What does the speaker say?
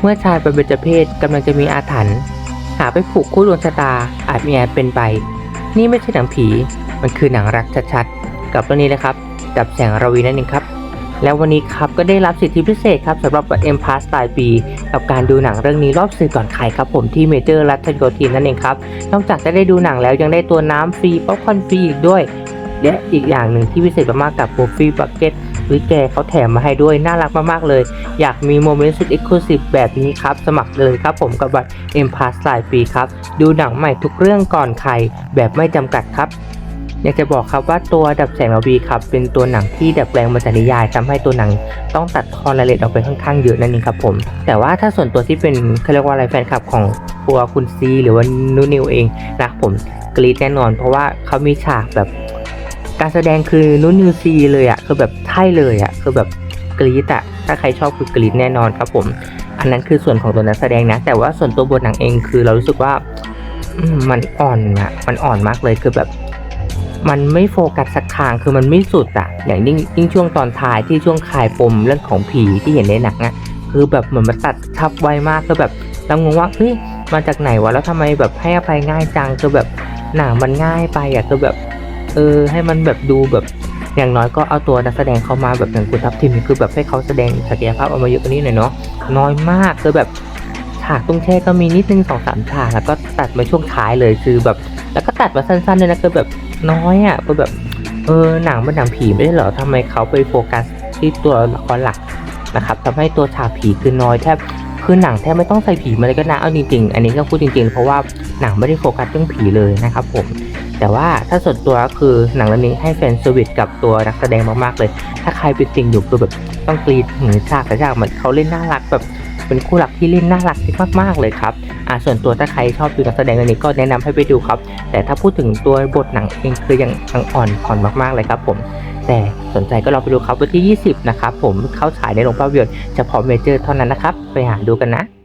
เมื่อชายเป็นเบญจเพศกำลังจะมีอาถรรพ์หาไปผูกคู่ดวงชะตาอาจมีอาจเป็นไป นี่ไม่ใช่หนังผี มันคือหนังรักชัดๆ กับเรื่องนี้นะครับดับแสงระวีนั่นเองครับ แล้ววันนี้ครับก็ได้รับสิทธิพิเศษครับสำหรับเอ็มพาสตล์ปีกับการดูหนังเรื่องนี้รอบสื่อก่อนใครครับผมที่เมเจอร์รัชโยธินนั่นเองครับ นอกจากจะได้ดูหนังแล้วยังได้ตัวน้ำฟรีป๊อปคอนฟรีอีกด้วย และอีกอย่างหนึ่งที่พิเศษมากๆกับโ o ฟ e บักเก็ต วิแกเขาแถมมาให้ด้วยน่ารักมากๆเลย อยากมีโมเมนต์สุดเอ็กซ์คลูซีฟแบบนี้ครับ สมัครเลยครับผมกับบัตร M Pass รายปีครับ ดูหนังใหม่ทุกเรื่องก่อนใครแบบไม่จำกัดครับอยากจะบอกครับว่าตัวดับแสงระวีครับเป็นตัวหนังที่ดัดแปลงมาจากนิยายทำให้ตัวหนังต้องตัดทอนรายละเอียดออกไปค่อนข้างเยอะนั่นเองครับผม แต่ว่าถ้าส่วนตัวที่เป็นเขาเรียกว่าอะไรแฟนคลับของตัวคุณซีหรือว่านูนิวเองนะครับผมกรีดแน่นอน เพราะว่าเขามีฉากแบบ การแสดงคือนูนิวซีเลยอะ่ะคือแบบใช่เลยอะ่ะคือแบบกรีดอะถ้าใครชอบคือกรีดแน่นอนครับผม อันนั้นคือส่วนของตัวนักแสดงนะ แต่ว่าส่วนตัวบทหนังเองคือเรารู้สึกว่ามันอ่อนอะมันอ่อนมากเลยคือแบบ มันไม่โฟกัสสักทางคือมันไม่สุดอะอย่างยิ่งยิ่งช่วงตอนท้ายที่ช่วงคลายปมเรื่องของผีที่เห็นในหนังอะคือแบบเหมือนมันตัดชับไวมากคือแบบเรางงว่าเฮ้ยมาจากไหนวะแล้วทำไมแบบให้อภัยง่ายจังคือแบบหนังมันง่ายไปอะคือแบบ เออให้มันแบบดูแบบอย่างน้อยก็เอาตัวนักแสดงเข้ามาแบบอย่างคุณทัพทิมคือแบบให้เขาแสดงศักยภาพออกมาเยอะกว่านี้หน่อยเนาะน้อยมากคือแบบฉากตรงแช่ก็มีนิดนึงสองสามฉากแล้วก็ตัดมาช่วงท้ายเลยคือแบบ แล้วก็ตัดมาสั้นๆเลยนะคือแบบน้อยอะคือแบบเออหนังมันหนังผีไม่ใช่เหรอทำไมเขาไปโฟกัสที่ตัวละครหลักนะครับทำให้ตัวฉากผีคือน้อยแทบคือหนังแทบไม่ต้องใส่ผีมาเลยก็นะเอาจริงๆ อันนี้ก็พูดจริงๆ เพราะว่าหนังไม่ได้โฟกัสเรื่องผีเลยนะครับผม แต่ว่าถ้าส่วนตัวก็คือหนังเรื่องนี้ให้แฟนสวิตกับตัวนักแสดงมากๆเลย ถ้าใครเป็นติ่งอยู่คือแบบต้องกรีดถึงฉากแต่ฉากเหมือนเขาเล่นน่ารักแบบเป็นคู่หลักที่เล่นน่ารักมากๆเลยครับอ่าส่วนตัวถ้าใครชอบดูนักแสดงเรื่องนี้ก็แนะนำให้ไปดูครับ แต่ถ้าพูดถึงตัวบทหนังเองคือยังยังอ่อนผ่อนมากๆเลยครับผม แต่สนใจก็ลองไปดูครับวันที่ 20 นะครับผมเข้าฉายในโรงภาพยนตร์เฉพาะเมเจอร์เท่านั้นนะครับไปหาดูกันนะ